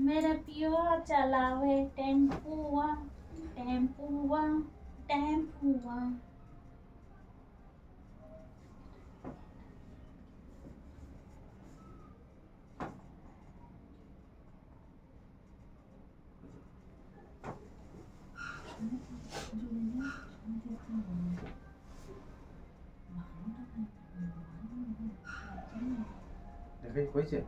मेरा पियो चलावे टेम्पुआ टेम्पुआ टेम्पुआ। कोई कोई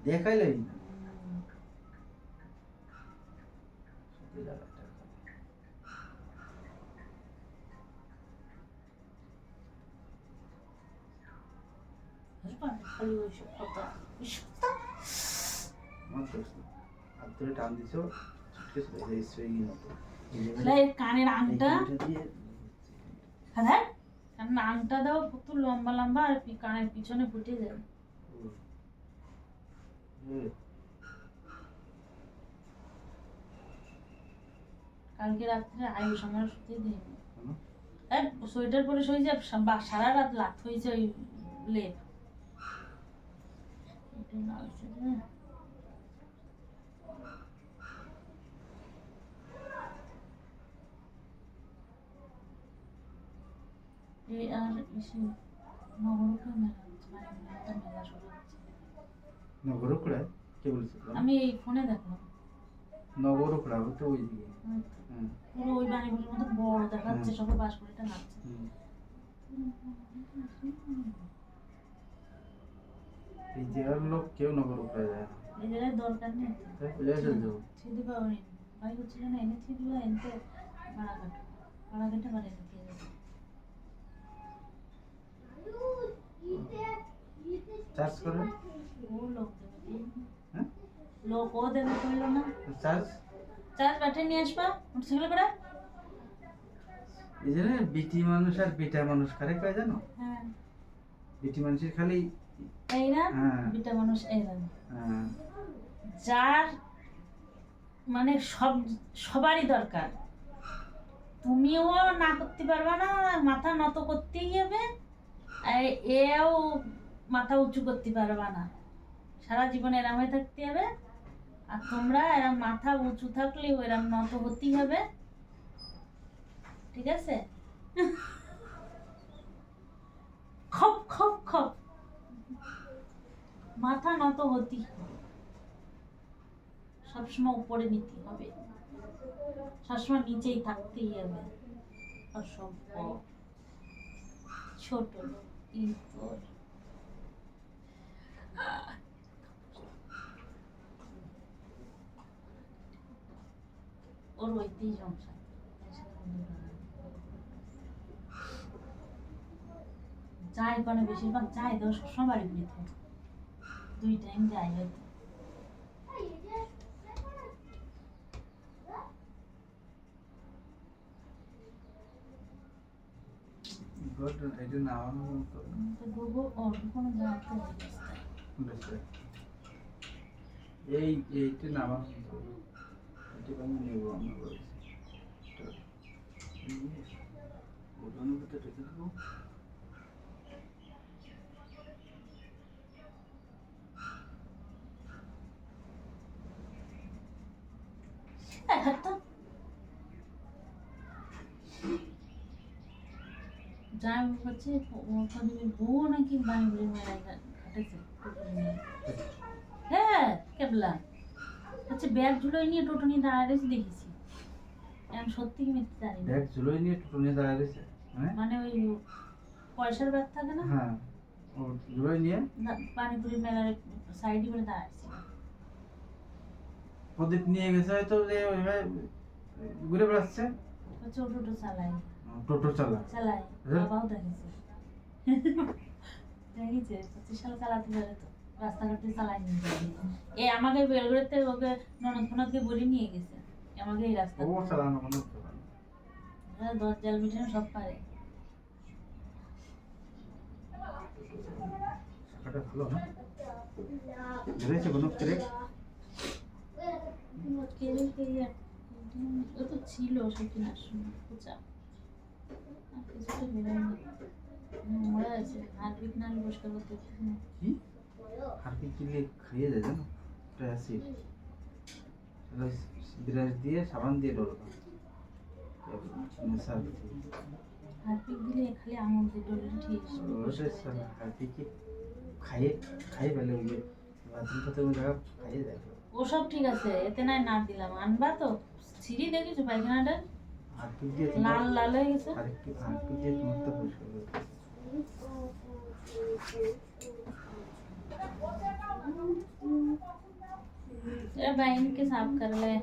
দেখাইলেই না সত্যি হাজার টাকা বুঝবা খালি ওইসব কথা তো হাত ধরে টান দিছো কানের আংটা হ্যাঁ কারণ আংটা দাও কত লম্বা লম্বা আর কানের পিছনে ফুটে যায় কালকে রাত্রে আয়ুষ আমার শুতে দিই সোয়েটার পরে শুয়ে যা সারা রাত লাত হয়েছে ওই লেপ। এই আর ইসে নবরূপে মেলা হচ্ছে মানে মেলাটা মেলা শুরু হচ্ছে নগরকুড়া কে বলেছে? আমি এই ফোনে দেখলাম নগরকুড়া ও তো ওই দিকে পুরো ওই বাণীপুরের মতো বড় দেখাচ্ছে। সবাই বাস করে নাচছে। এই জেলার লোক কেউ নগরকুড়া যায় না। এই দরকার নেই। ফেলছো ছিদি পাওনি ভাই হচ্ছিল না এনে ছিদি বা এনতে ভাড়া কাটো ভাড়া কেটে যাবে। চার্জ করে? ও লোক দেবে। হ্যাঁ? লোক ও দেবে না। চার্জ? চার্জ ব্যাটারি নিয়ে আসবা মোটরসাইকেল করে। এই যে বিটি মানুষ আর বিটা মানুষ কারে কয় জানো? হ্যাঁ। বিটি মানুষের খালি এইরা হ্যাঁ। মানুষ আহ, যার মানে সব সবারই দরকার। তুমিও না করতে পারবে না মাথা নত করতেই হবে। আর এও মাথা উঁচু করতে পারবে না। সারা জীবন এরম হয়ে থাকতে হবে। আর তোমরা এরম মাথা উঁচু থাকলেও এরম নত হতেই হবে। ঠিক আছে? নত হবে সবসময় উপরে নিতে হবে। সবসময় নিচেই থাকতেই হবে। অসভ্য ছোট ইতর ওর ওইতেই সংসার। সাথে কোনো বেশিরভাগ, যাই তো সবারই থাকে। দুই টাইম যাই হয়তো good, এটা নামানো তো তো গুগু ওর কোনো জানতে বুঝতে। এই এইটা তো এটা আমি নেব আমরা বলছি তো, নিয়ে ওজনের ভিতরে রেখে দেবো একটা হচ্ছে বউ নাকি বাড়ি মেলায় ঘাটেছে হ্যাঁ কেবলা। ব্যাগ ঝুলোয় নিয়ে টোটো নিয়ে দাঁড়ায় রয়েছে দেখেছি। এখন সত্যি কি মিথ্যে জানি ব্যাগ ঝুলোই নিয়ে টোটো নিয়ে দাঁড়িয়ে রয়েছে? মানে ওই পয়সার ব্যাগ থাকে না? হ্যাঁ নিয়ে পানিপুরি মেলার সাইডে করে দাঁড়াচ্ছে প্রদীপ নিয়ে গেছে হয়তো যে ওইভাবে ঘুরে বেড়াচ্ছে। টোটো চালায়। টোটো চালা চালায় হ্যাঁ। বাবাও দেখেছে। দেখেছে পঁচিশ সালে চালাতে পারে তো রাস্তাঘাটে নিয়ে যাবে আমাকে বেলগুড়িতে ওকে ননদ ফনদকে বলে নিয়ে গেছে। আমাকে এই রাস্তা ও চালানো মনে পারে। দশ জাল মিটানো সব পারে। ভালো না কোনো ক্রেক? ও তো ছিল সে সময় পূজা আর কিছুটা বেরোয়নি মরে আছে। হারপিক না পরিষ্কার করতে কি? হারপিক দিলে খাইয়ে যায় জানো? এটা অ্যাসিড ব্রাশ দিয়ে সাবান দিয়ে ডলবা সার হারপিক দিলে খালি আঙুল দিয়ে ডলে ঠিক হারপিকে খাইয়ে খাইয়ে ফেলে ওই বাথরুম ফাথরুম জায়গা খাইয়ে দেয়। ওসব ঠিক আছে এতে নাই না দিলাম আনবা তো ছিঁড়ি দেখেছো পায়খানাটা হারপিক দিয়ে লাল তোমার লাল হয়ে গেছে হারপিক হারপিক দিয়ে তোমার তো পরিষ্কার করতে ए बहन के साफ कर ले